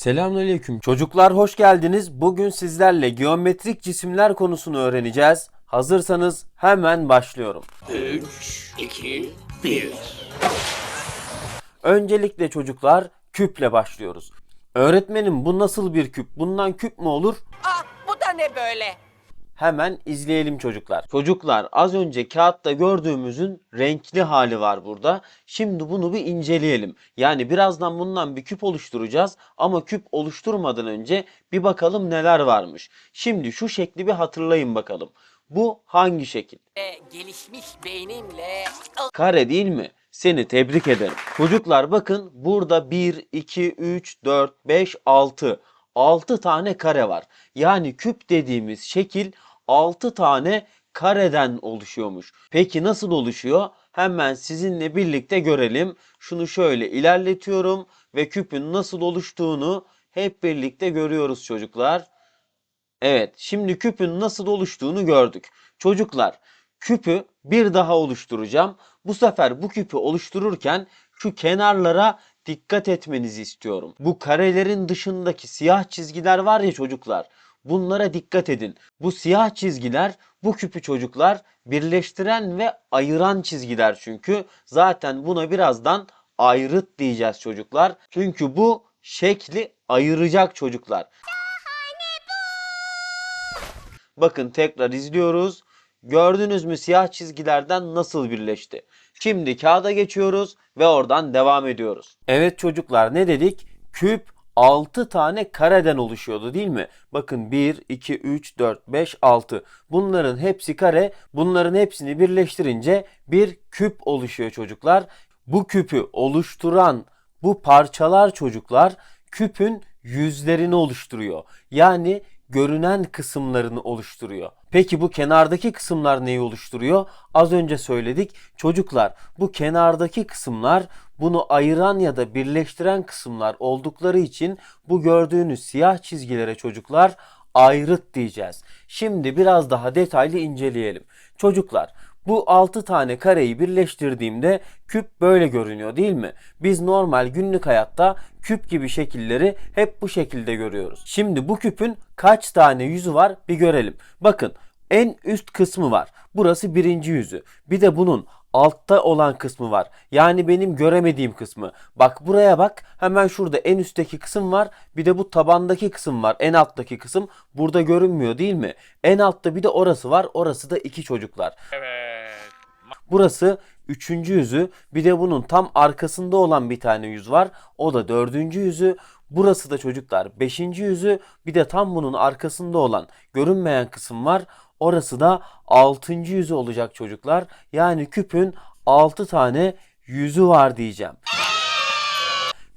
Selamünaleyküm. Çocuklar hoş geldiniz. Bugün sizlerle geometrik cisimler konusunu öğreneceğiz. Hazırsanız hemen başlıyorum. 3, 2, 1. Öncelikle çocuklar küple başlıyoruz. Öğretmenim bu nasıl bir küp? Bundan küp mü olur? Ah bu da ne böyle? Hemen izleyelim çocuklar. Çocuklar az önce kağıtta gördüğümüzün renkli hali var burada. Şimdi bunu bir inceleyelim. Yani birazdan bundan bir küp oluşturacağız ama küp oluşturmadan önce bir bakalım neler varmış. Şimdi şu şekli bir hatırlayın bakalım. Bu hangi şekil? Gelişmiş beynimle Kare değil mi? Seni tebrik ederim. Çocuklar bakın burada 1, 2, 3, 4, 5, 6. 6 tane kare var. Yani küp dediğimiz şekil 6 tane kareden oluşuyormuş. Peki nasıl oluşuyor? Hemen sizinle birlikte görelim. Şunu şöyle ilerletiyorum ve küpün nasıl oluştuğunu hep birlikte görüyoruz çocuklar. Evet, şimdi küpün nasıl oluştuğunu gördük. Çocuklar, küpü bir daha oluşturacağım. Bu sefer bu küpü oluştururken şu kenarlara dikkat etmenizi istiyorum. Bu karelerin dışındaki siyah çizgiler var ya çocuklar. Bunlara dikkat edin. Bu siyah çizgiler bu küpü çocuklar birleştiren ve ayıran çizgiler çünkü. Zaten buna birazdan ayrıt diyeceğiz çocuklar. Çünkü bu şekli ayıracak çocuklar. Bakın tekrar izliyoruz. Gördünüz mü siyah çizgilerden nasıl birleşti? Şimdi kağıda geçiyoruz ve oradan devam ediyoruz. Evet çocuklar ne dedik? Küp 6 tane kareden oluşuyordu değil mi? Bakın 1, 2, 3, 4, 5, 6. Bunların hepsi kare. Bunların hepsini birleştirince bir küp oluşuyor çocuklar. Bu küpü oluşturan bu parçalar çocuklar küpün yüzlerini oluşturuyor. Yani görünen kısımlarını oluşturuyor. Peki bu kenardaki kısımlar neyi oluşturuyor? Az önce söyledik. Çocuklar bu kenardaki kısımlar bunu ayıran ya da birleştiren kısımlar oldukları için bu gördüğünüz siyah çizgilere çocuklar ayrıt diyeceğiz. Şimdi biraz daha detaylı inceleyelim. Çocuklar bu 6 tane kareyi birleştirdiğimde küp böyle görünüyor değil mi? Biz normal günlük hayatta küp gibi şekilleri hep bu şekilde görüyoruz. Şimdi bu küpün kaç tane yüzü var bir görelim. Bakın en üst kısmı var. Burası birinci yüzü. Bir de bunun altta olan kısmı var. Yani benim göremediğim kısmı. Bak buraya bak. Hemen şurada en üstteki kısım var. Bir de bu tabandaki kısım var. En alttaki kısım. Burada görünmüyor değil mi? En altta bir de orası var. Orası da iki çocuklar. Burası üçüncü yüzü. Bir de bunun tam arkasında olan bir tane yüz var. O da dördüncü yüzü. Burası da çocuklar beşinci yüzü. Bir de tam bunun arkasında olan görünmeyen kısım var. Orası da altıncı yüzü olacak çocuklar. Yani küpün altı tane yüzü var diyeceğim.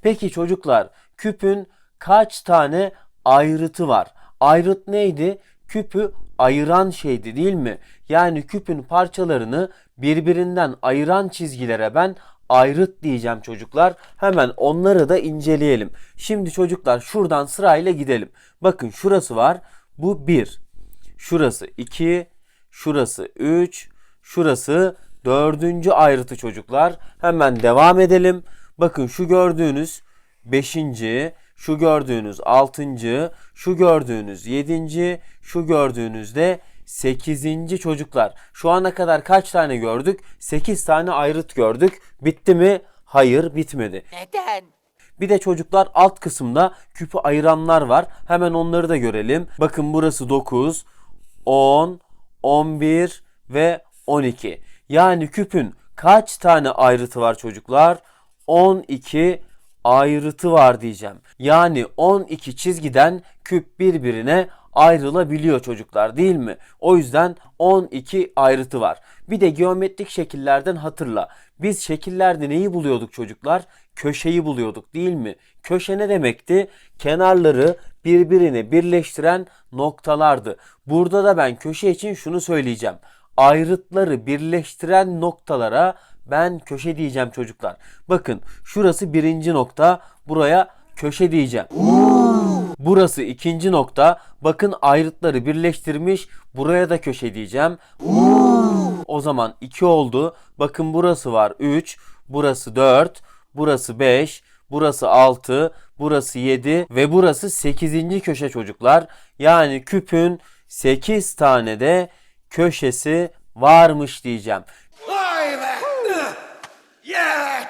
Peki çocuklar küpün kaç tane ayrıtı var? Ayrıt neydi? Küpü ayıran şeydi değil mi? Yani küpün parçalarını birbirinden ayıran çizgilere ben ayrıt diyeceğim çocuklar. Hemen onları da inceleyelim. Şimdi çocuklar şuradan sırayla gidelim. Bakın şurası var. Bu 1. Şurası 2. Şurası 3. Şurası dördüncü ayrıtı çocuklar. Hemen devam edelim. Bakın şu gördüğünüz 5. Şu gördüğünüz 6. Şu gördüğünüz 7. Şu gördüğünüz de 8. çocuklar. Şu ana kadar kaç tane gördük? 8 tane ayrıt gördük. Bitti mi? Hayır bitmedi. neden? Bir de çocuklar alt kısımda küpü ayıranlar var. Hemen onları da görelim. Bakın burası 9, 10, 11 ve 12. Yani küpün kaç tane ayrıtı var çocuklar? 12 ayrıtı var diyeceğim. Yani 12 çizgiden küp birbirine ayrılabiliyor çocuklar değil mi? O yüzden 12 ayrıtı var. Bir de geometrik şekillerden hatırla. Biz şekillerde neyi buluyorduk çocuklar? Köşeyi buluyorduk değil mi? Köşe ne demekti? Kenarları birbirine birleştiren noktalardı. Burada da ben köşe için şunu söyleyeceğim. Ayrıtları birleştiren noktalara ben köşe diyeceğim çocuklar. Bakın şurası birinci nokta. Buraya köşe diyeceğim. Burası ikinci nokta. Bakın ayrıtları birleştirmiş. Buraya da köşe diyeceğim. O zaman 2 oldu. Bakın burası var 3. Burası 4. Burası 5. Burası 6. Burası burası 7 ve burası 8. köşe çocuklar. Yani küpün 8 tane de köşesi varmış diyeceğim.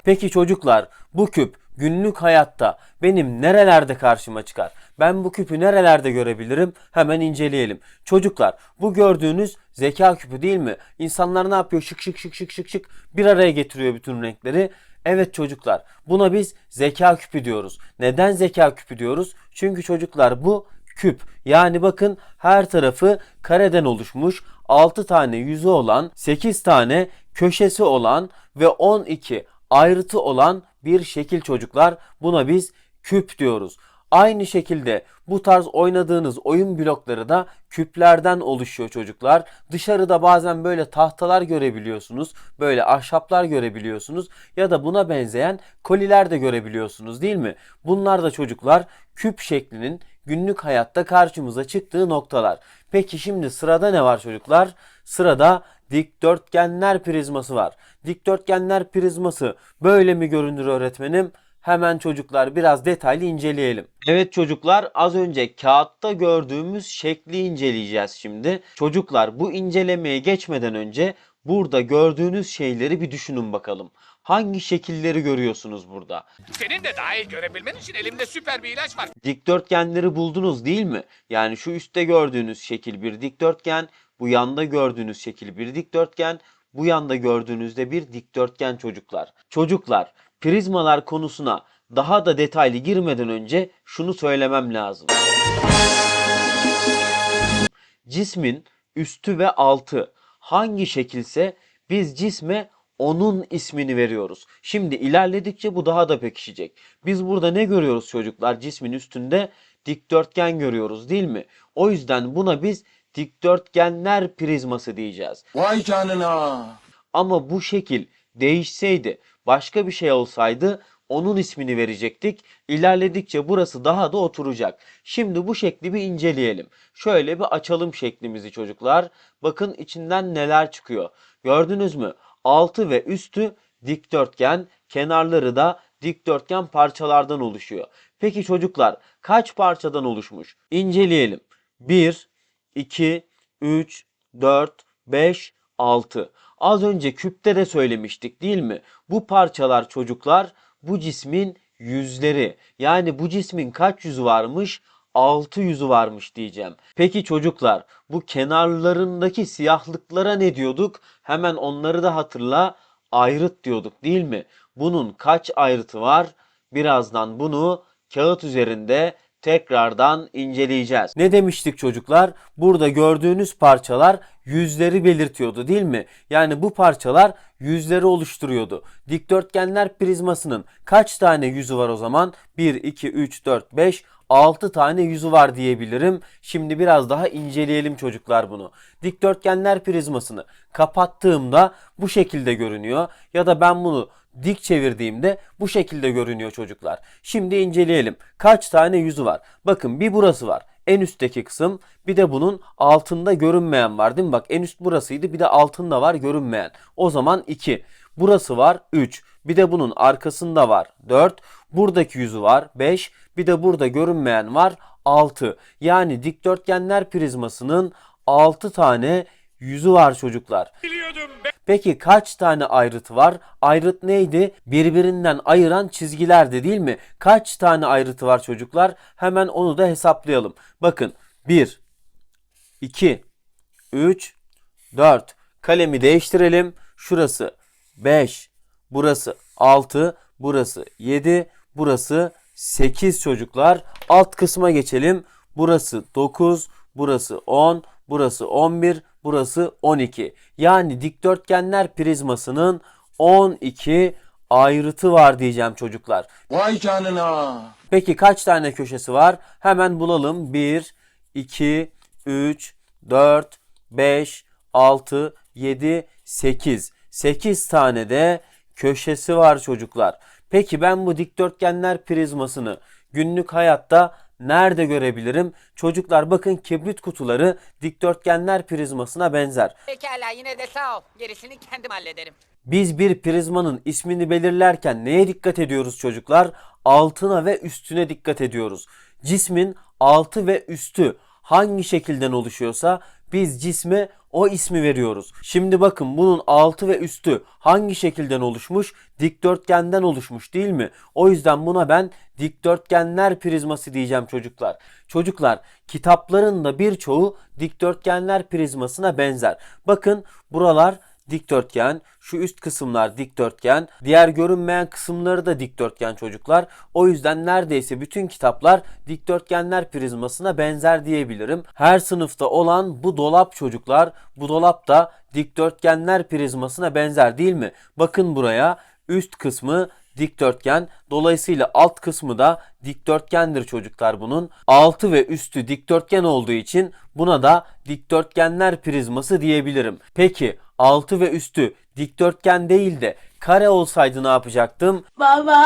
Peki çocuklar bu küp günlük hayatta benim nerelerde karşıma çıkar? Ben bu küpü nerelerde görebilirim? Hemen inceleyelim. Çocuklar bu gördüğünüz zeka küpü değil mi? İnsanlar ne yapıyor? Şık şık şık şık şık şık bir araya getiriyor bütün renkleri. Evet çocuklar buna biz zeka küpü diyoruz. Neden zeka küpü diyoruz? Çünkü çocuklar bu küp. Yani bakın her tarafı kareden oluşmuş 6 tane yüzü olan 8 tane köşesi olan ve 12 ayrıtı olan bir şekil çocuklar. Buna biz küp diyoruz. Aynı şekilde bu tarz oynadığınız oyun blokları da küplerden oluşuyor çocuklar. Dışarıda bazen böyle tahtalar görebiliyorsunuz. Böyle ahşaplar görebiliyorsunuz. Ya da buna benzeyen koliler de görebiliyorsunuz değil mi? Bunlar da çocuklar küp şeklinin günlük hayatta karşımıza çıktığı noktalar. Peki şimdi sırada ne var çocuklar? Sırada dikdörtgenler prizması var. Dikdörtgenler prizması böyle mi görünür öğretmenim? Hemen çocuklar biraz detaylı inceleyelim. Evet çocuklar az önce kağıtta gördüğümüz şekli inceleyeceğiz şimdi. Çocuklar bu incelemeye geçmeden önce burada gördüğünüz şeyleri bir düşünün bakalım. Hangi şekilleri görüyorsunuz burada? Senin de daha iyi görebilmen için elimde süper bir ilaç var. Dikdörtgenleri buldunuz değil mi? Yani şu üstte gördüğünüz şekil bir dikdörtgen, bu yanda gördüğünüz şekil bir dikdörtgen, bu yanda gördüğünüzde bir dikdörtgen çocuklar. Çocuklar, prizmalar konusuna daha da detaylı girmeden önce şunu söylemem lazım. Cismin üstü ve altı hangi şekilse biz cisme onun ismini veriyoruz. Şimdi ilerledikçe bu daha da pekişecek. Biz burada ne görüyoruz çocuklar? Cismin üstünde dikdörtgen görüyoruz değil mi? O yüzden buna biz dikdörtgenler prizması diyeceğiz. Vay canına. Ama bu şekil değişseydi, başka bir şey olsaydı onun ismini verecektik. İlerledikçe burası daha da oturacak. Şimdi bu şekli bir inceleyelim. Şöyle bir açalım şeklimizi çocuklar. Bakın içinden neler çıkıyor. Gördünüz mü? Altı ve üstü dikdörtgen, kenarları da dikdörtgen parçalardan oluşuyor. Peki çocuklar kaç parçadan oluşmuş? İnceleyelim. 1, 2, 3, 4, 5, 6. Az önce küpte de söylemiştik değil mi? Bu parçalar çocuklar bu cismin yüzleri. Yani bu cismin kaç yüzü varmış? 6 yüzü varmış diyeceğim. Peki çocuklar bu kenarlarındaki siyahlıklara ne diyorduk? Hemen onları da hatırla. Ayrıt diyorduk değil mi? Bunun kaç ayrıtı var? Birazdan bunu kağıt üzerinde tekrardan inceleyeceğiz. Ne demiştik çocuklar? Burada gördüğünüz parçalar yüzleri belirtiyordu değil mi? Yani bu parçalar yüzleri oluşturuyordu. Dikdörtgenler prizmasının kaç tane yüzü var o zaman? 1, 2, 3, 4, 5, 6 tane yüzü var diyebilirim. Şimdi biraz daha inceleyelim çocuklar bunu. Dikdörtgenler prizmasını kapattığımda bu şekilde görünüyor. Ya da ben bunu dik çevirdiğimde bu şekilde görünüyor çocuklar. Şimdi inceleyelim. Kaç tane yüzü var? Bakın bir burası var. En üstteki kısım bir de bunun altında görünmeyen var değil mi? Bak en üst burasıydı bir de altında var görünmeyen. O zaman 2. Burası var 3. Bir de bunun arkasında var 4. Buradaki yüzü var 5. Bir de burada görünmeyen var 6. Yani dikdörtgenler prizmasının 6 tane yüzü var çocuklar. Peki kaç tane ayrıtı var? Ayrıt neydi? Birbirinden ayıran çizgilerdi değil mi? Kaç tane ayrıtı var çocuklar? Hemen onu da hesaplayalım. Bakın 1, 2, 3, 4. Kalemi değiştirelim. Şurası 5, burası 6, burası 7, burası 8 çocuklar. Alt kısma geçelim. Burası 9, burası 10, burası 11, burası 12. Yani dikdörtgenler prizmasının 12 ayrıtı var diyeceğim çocuklar. Vay canına. Peki kaç tane köşesi var? Hemen bulalım. 1, 2, 3, 4, 5, 6, 7, 8. 8 tane de köşesi var çocuklar. Peki ben bu dikdörtgenler prizmasını günlük hayatta nerede görebilirim? Çocuklar bakın kibrit kutuları dikdörtgenler prizmasına benzer. Pekala yine de sağ ol. Gerisini kendim hallederim. Biz bir prizmanın ismini belirlerken neye dikkat ediyoruz çocuklar? altına ve üstüne dikkat ediyoruz. Cismin altı ve üstü hangi şekilden oluşuyorsa biz cisme o ismi veriyoruz. Şimdi bakın bunun altı ve üstü hangi şekilden oluşmuş? Dikdörtgenden oluşmuş değil mi? O yüzden buna ben dikdörtgenler prizması diyeceğim çocuklar. Çocuklar kitapların da birçoğu dikdörtgenler prizmasına benzer. Bakın buralar dikdörtgen, şu üst kısımlar dikdörtgen, diğer görünmeyen kısımları da dikdörtgen çocuklar. O yüzden neredeyse bütün kitaplar dikdörtgenler prizmasına benzer diyebilirim. Her sınıfta olan bu dolap çocuklar, bu dolap da dikdörtgenler prizmasına benzer değil mi? Bakın buraya üst kısmı dikdörtgen. Dolayısıyla alt kısmı da dikdörtgendir çocuklar bunun. Altı ve üstü dikdörtgen olduğu için buna da dikdörtgenler prizması diyebilirim. Peki altı ve üstü dikdörtgen değil de kare olsaydı ne yapacaktım? Baba.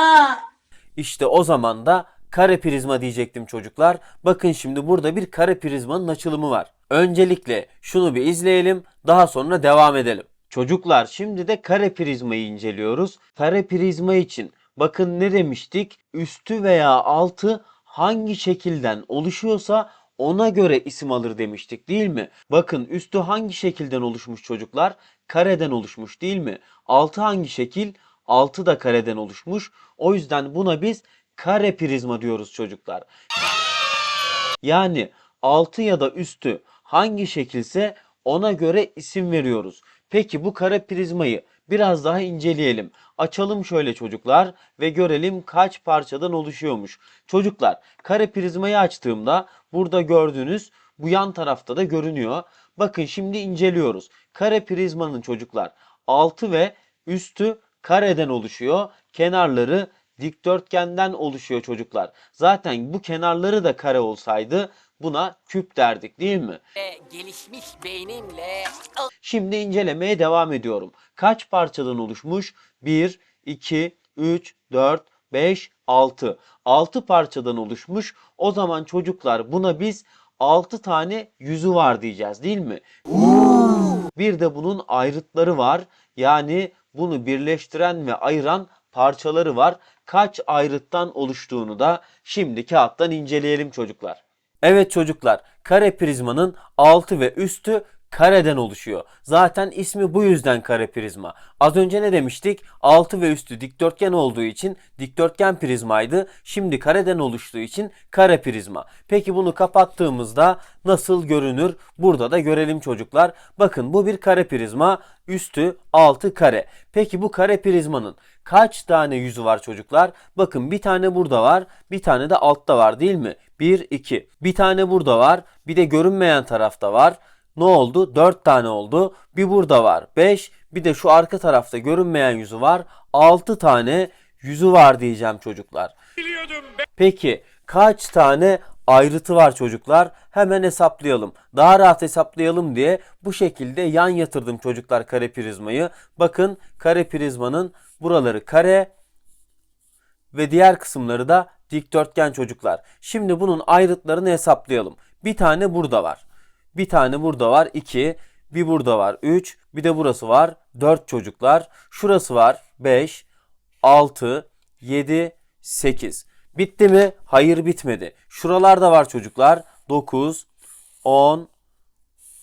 İşte o zaman da kare prizma diyecektim çocuklar. Bakın şimdi burada bir kare prizmanın açılımı var. Öncelikle şunu bir izleyelim, daha sonra devam edelim. Çocuklar şimdi de kare prizmayı inceliyoruz. Kare prizma için bakın ne demiştik? Üstü veya altı hangi şekilden oluşuyorsa ona göre isim alır demiştik değil mi? Bakın üstü hangi şekilden oluşmuş çocuklar? Kareden oluşmuş değil mi? Altı hangi şekil? Altı da kareden oluşmuş. O yüzden buna biz kare prizma diyoruz çocuklar. Yani altı ya da üstü hangi şekilse ona göre isim veriyoruz. Peki bu kare prizmayı biraz daha inceleyelim. Açalım şöyle çocuklar ve görelim kaç parçadan oluşuyormuş. Çocuklar kare prizmayı açtığımda burada gördüğünüz bu yan tarafta da görünüyor. Bakın şimdi inceliyoruz. Kare prizmanın çocuklar altı ve üstü kareden oluşuyor. Kenarları dikdörtgenden oluşuyor çocuklar. Zaten bu kenarları da kare olsaydı buna küp derdik değil mi? Gelişmiş beynimle... Şimdi incelemeye devam ediyorum. Kaç parçadan oluşmuş? 1, 2, 3, 4, 5, 6. 6 parçadan oluşmuş. O zaman çocuklar buna biz 6 tane yüzü var diyeceğiz değil mi? Bir de bunun ayrıtları var. Yani bunu birleştiren ve ayıran parçaları var. Kaç ayrıttan oluştuğunu da şimdi kağıttan inceleyelim çocuklar. Evet çocuklar, kare prizmanın altı ve üstü kareden oluşuyor. Zaten ismi bu yüzden kare prizma. Az önce ne demiştik? Altı ve üstü dikdörtgen olduğu için dikdörtgen prizmaydı. Şimdi kareden oluştuğu için kare prizma. Peki bunu kapattığımızda nasıl görünür? Burada da görelim çocuklar. Bakın bu bir kare prizma. Üstü altı kare. Peki bu kare prizmanın kaç tane yüzü var çocuklar? Bakın bir tane burada var, bir tane de altta var değil mi? 1 2. Bir tane burada var, bir de görünmeyen tarafta var. Ne oldu? 4 tane oldu. Bir burada var. 5. Bir de şu arka tarafta görünmeyen yüzü var. 6 tane yüzü var diyeceğim çocuklar. Peki kaç tane ayrıtı var çocuklar? Hemen hesaplayalım. Daha rahat hesaplayalım diye bu şekilde yan yatırdım çocuklar kare prizmayı. Bakın kare prizmanın buraları kare ve diğer kısımları da dikdörtgen çocuklar. Şimdi bunun ayrıtlarını hesaplayalım. Bir tane burada var. Bir tane burada var 2. Bir burada var 3. Bir de burası var 4 çocuklar. Şurası var 5, 6, 7, 8. Bitti mi? Hayır bitmedi. Şuralarda var çocuklar 9, 10,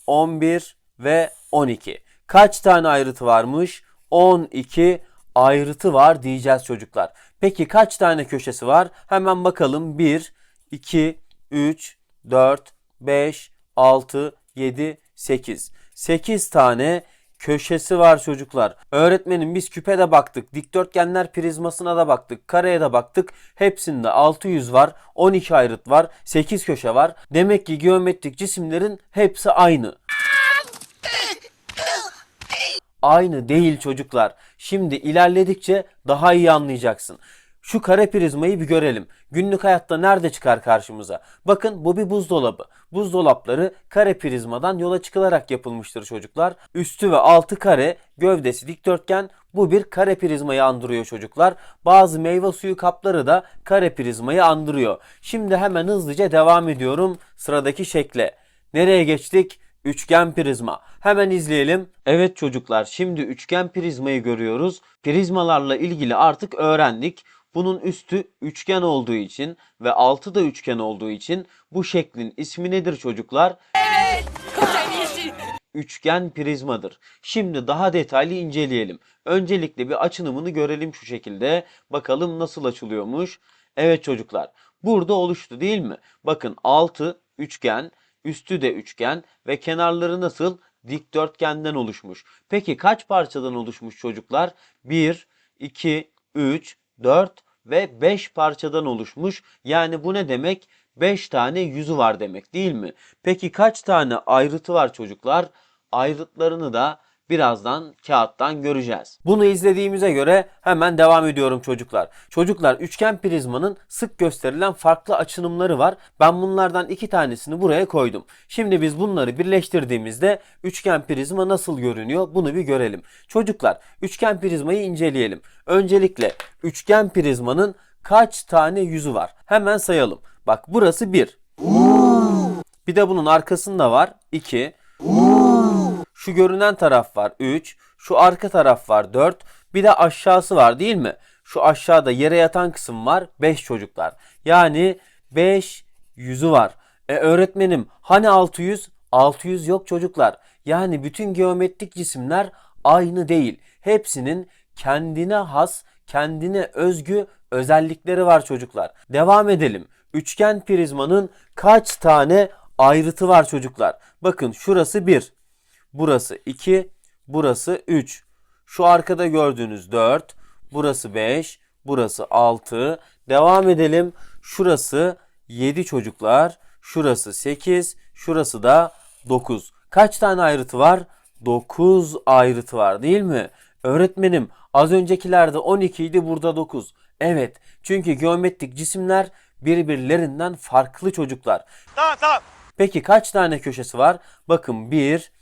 11 ve 12. Kaç tane ayrıtı varmış? 12 ayrıtı var diyeceğiz çocuklar. Peki kaç tane köşesi var? Hemen bakalım. 1, 2, 3, 4, 5, 6, 7, 8. 8 tane köşesi var çocuklar. Öğretmenim biz küpe de baktık. Dikdörtgenler prizmasına da baktık. Kareye de baktık. Hepsinde 600 var. 12 ayrıt var. 8 köşe var. Demek ki geometrik cisimlerin hepsi aynı. Aynı değil çocuklar. Şimdi ilerledikçe daha iyi anlayacaksın. Şu kare prizmayı bir görelim. Günlük hayatta nerede çıkar karşımıza? Bakın bu bir buzdolabı. Buzdolapları kare prizmadan yola çıkılarak yapılmıştır çocuklar. Üstü ve altı kare, gövdesi dikdörtgen. Bu bir kare prizmayı andırıyor çocuklar. Bazı meyve suyu kapları da kare prizmayı andırıyor. Şimdi hemen hızlıca devam ediyorum sıradaki şekle. Nereye geçtik? Üçgen prizma. Hemen izleyelim. Evet çocuklar şimdi üçgen prizmayı görüyoruz. Prizmalarla ilgili artık öğrendik. Bunun üstü üçgen olduğu için ve altı da üçgen olduğu için bu şeklin ismi nedir çocuklar? Üçgen prizmadır. Şimdi daha detaylı inceleyelim. Öncelikle bir açınımını görelim şu şekilde. Bakalım nasıl açılıyormuş. Evet çocuklar. Burada oluştu değil mi? Bakın altı üçgen, üstü de üçgen ve kenarları nasıl? Dikdörtgenden oluşmuş. Peki kaç parçadan oluşmuş çocuklar? 1, 2, 3, 4 ve 5 parçadan oluşmuş. Yani bu ne demek? 5 tane yüzü var demek değil mi? Peki kaç tane ayrıtı var çocuklar? Ayrıtlarını da birazdan kağıttan göreceğiz. Bunu izlediğimize göre hemen devam ediyorum çocuklar. Çocuklar üçgen prizmanın sık gösterilen farklı açınımları var. Ben bunlardan iki tanesini buraya koydum. Şimdi biz bunları birleştirdiğimizde üçgen prizma nasıl görünüyor bunu bir görelim. Çocuklar üçgen prizmayı inceleyelim. Öncelikle üçgen prizmanın kaç tane yüzü var? Hemen sayalım. Bak burası 1. Bir de bunun arkasında var 2. Şu görünen taraf var 3. Şu arka taraf var 4. Bir de aşağısı var değil mi? Şu aşağıda yere yatan kısım var 5 çocuklar. Yani 5 yüzü var. E öğretmenim hani 600? 600 yok çocuklar. Yani bütün geometrik cisimler aynı değil. Hepsinin kendine has, kendine özgü özellikleri var çocuklar. Devam edelim. Üçgen prizmanın kaç tane ayrıtı var çocuklar? Bakın şurası 1. Burası 2, burası 3. Şu arkada gördüğünüz 4, burası 5, burası 6. Devam edelim. Şurası 7 çocuklar, şurası 8, şurası da 9. Kaç tane ayrıtı var? 9 ayrıtı var değil mi? Öğretmenim az öncekilerde 12 idi burada 9. Evet çünkü geometrik cisimler birbirlerinden farklı çocuklar. Peki kaç tane köşesi var? Bakın 1,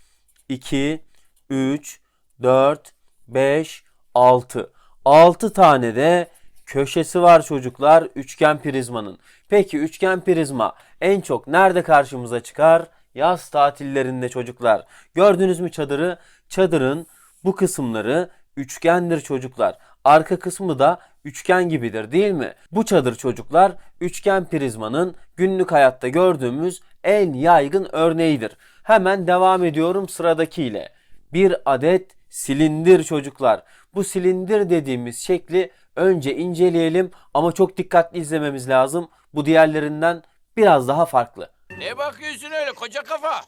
2, 3, 4, 5, 6. 6 tane de köşesi var çocuklar üçgen prizmanın. Peki üçgen prizma en çok nerede karşımıza çıkar? Yaz tatillerinde çocuklar. Gördünüz mü çadırı? Çadırın bu kısımları üçgendir çocuklar. Arka kısmı da üçgen gibidir değil mi? Bu çadır çocuklar üçgen prizmanın günlük hayatta gördüğümüz en yaygın örneğidir. Hemen devam ediyorum sıradakiyle. Bir adet silindir çocuklar. Bu silindir dediğimiz şekli önce inceleyelim ama çok dikkatli izlememiz lazım. Bu diğerlerinden biraz daha farklı. Ne bakıyorsun öyle koca kafa?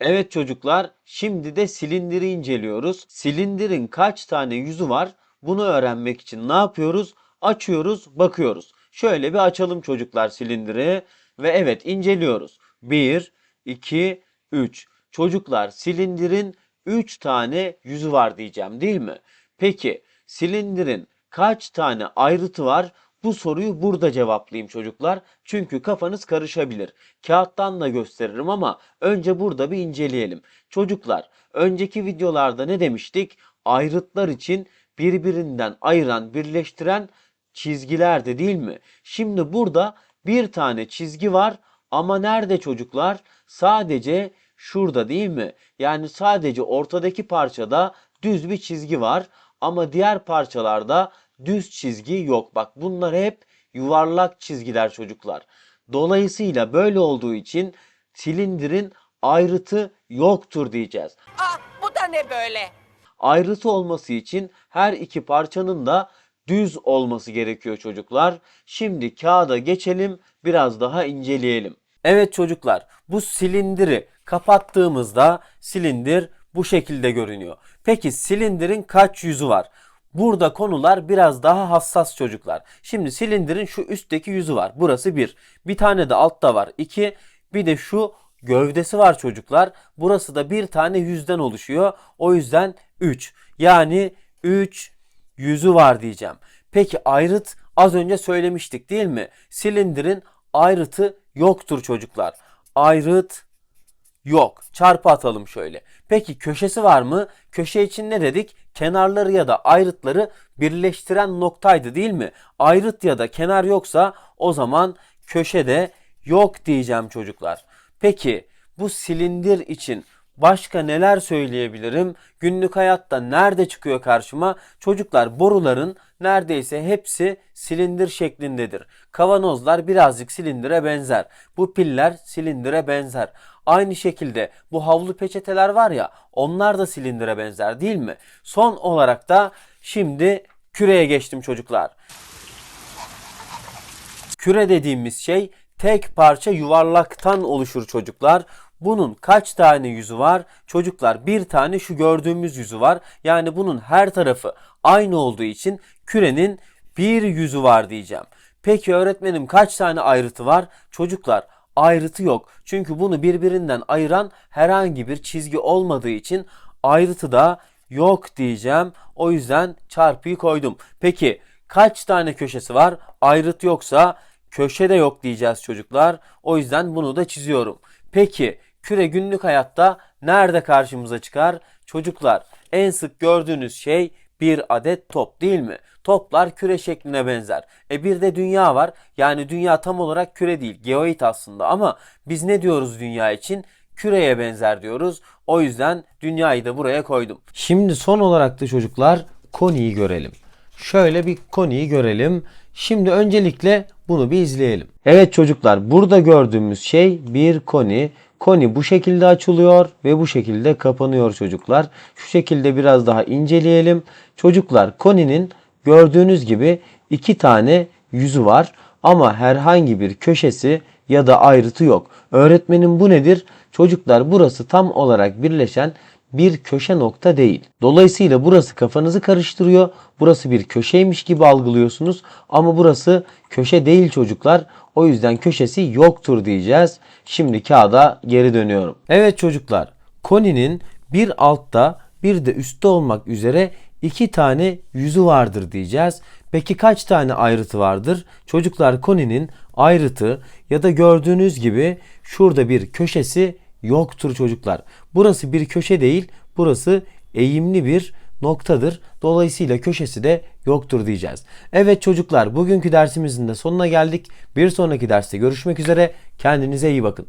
Evet çocuklar, şimdi de silindiri inceliyoruz. Silindirin kaç tane yüzü var? Bunu öğrenmek için ne yapıyoruz? Açıyoruz, bakıyoruz. Şöyle bir açalım çocuklar silindiri ve evet inceliyoruz. 1, 2, 3. Çocuklar silindirin 3 tane yüzü var diyeceğim değil mi? Peki silindirin kaç tane ayrıtı var? Bu soruyu burada cevaplayayım çocuklar. Çünkü kafanız karışabilir. Kağıttan da gösteririm ama önce burada bir inceleyelim. Çocuklar, önceki videolarda ne demiştik? Ayrıtlar için birbirinden ayıran, birleştiren çizgilerdi değil mi? Şimdi burada bir tane çizgi var ama nerede çocuklar? Sadece şurada değil mi? Yani sadece ortadaki parçada düz bir çizgi var ama diğer parçalarda düz çizgi yok. Bak bunlar hep yuvarlak çizgiler çocuklar. Dolayısıyla böyle olduğu için silindirin ayrıtı yoktur diyeceğiz. Aa, bu da ne böyle? Ayrıtı olması için her iki parçanın da düz olması gerekiyor çocuklar. Şimdi kağıda geçelim, biraz daha inceleyelim. Evet çocuklar, bu silindiri kapattığımızda silindir bu şekilde görünüyor. Peki silindirin kaç yüzü var? Burada konular biraz daha hassas çocuklar. Şimdi silindirin şu üstteki yüzü var. Burası bir. Bir tane de altta var. iki. Bir de şu gövdesi var çocuklar. Burası da bir tane yüzden oluşuyor. O yüzden 3. Yani 3 yüzü var diyeceğim. Peki ayrıt az önce söylemiştik değil mi? Silindirin ayrıtı yoktur çocuklar. Ayrıt Yok. Çarpı atalım şöyle. Peki köşesi var mı? Köşe için ne dedik? Kenarları ya da ayrıtları birleştiren noktaydı değil mi? Ayrıt ya da kenar yoksa o zaman köşe de yok diyeceğim çocuklar. Peki bu silindir için başka neler söyleyebilirim? Günlük hayatta nerede çıkıyor karşıma? Çocuklar boruların neredeyse hepsi silindir şeklindedir. Kavanozlar birazcık silindire benzer. Bu piller silindire benzer. Aynı şekilde bu havlu peçeteler var ya onlar da silindire benzer değil mi? Son olarak da şimdi küreye geçtim çocuklar. Küre dediğimiz şey tek parça yuvarlaktan oluşur çocuklar. Bunun kaç tane yüzü var? Çocuklar bir tane şu gördüğümüz yüzü var. Yani bunun her tarafı aynı olduğu için kürenin bir yüzü var diyeceğim. Peki öğretmenim kaç tane ayrıtı var? Çocuklar ayrıtı yok. Çünkü bunu birbirinden ayıran herhangi bir çizgi olmadığı için ayrıtı da yok diyeceğim. O yüzden çarpıyı koydum. Peki kaç tane köşesi var? Ayrıt yoksa köşe de yok diyeceğiz çocuklar. O yüzden bunu da çiziyorum. Peki küre günlük hayatta nerede karşımıza çıkar? Çocuklar en sık gördüğünüz şey bir adet top değil mi? Toplar küre şekline benzer. E bir de dünya var. Yani dünya tam olarak küre değil, geoid aslında ama biz ne diyoruz dünya için? Küreye benzer diyoruz. O yüzden dünyayı da buraya koydum. Şimdi son olarak da çocuklar koniyi görelim. Şöyle bir koniyi görelim. Şimdi öncelikle bunu bir izleyelim. Evet çocuklar burada gördüğümüz şey bir koni. Koni bu şekilde açılıyor ve bu şekilde kapanıyor çocuklar. Şu şekilde biraz daha inceleyelim. Çocuklar koninin gördüğünüz gibi iki tane yüzü var ama herhangi bir köşesi ya da ayrıtı yok. Öğretmenim bu nedir? Çocuklar burası tam olarak birleşen bir köşe nokta değil. Dolayısıyla burası kafanızı karıştırıyor. Burası bir köşeymiş gibi algılıyorsunuz ama burası köşe değil çocuklar. O yüzden köşesi yoktur diyeceğiz. Şimdi kağıda geri dönüyorum. Evet çocuklar. Koni'nin bir altta bir de üstte olmak üzere iki tane yüzü vardır diyeceğiz. Peki kaç tane ayrıtı vardır? Çocuklar koninin ayrıtı ya da gördüğünüz gibi şurada bir köşesi yoktur çocuklar. Burası bir köşe değil, burası eğimli bir noktadır. Dolayısıyla köşesi de yoktur diyeceğiz. Evet çocuklar bugünkü dersimizin de sonuna geldik. Bir sonraki derste görüşmek üzere. Kendinize iyi bakın.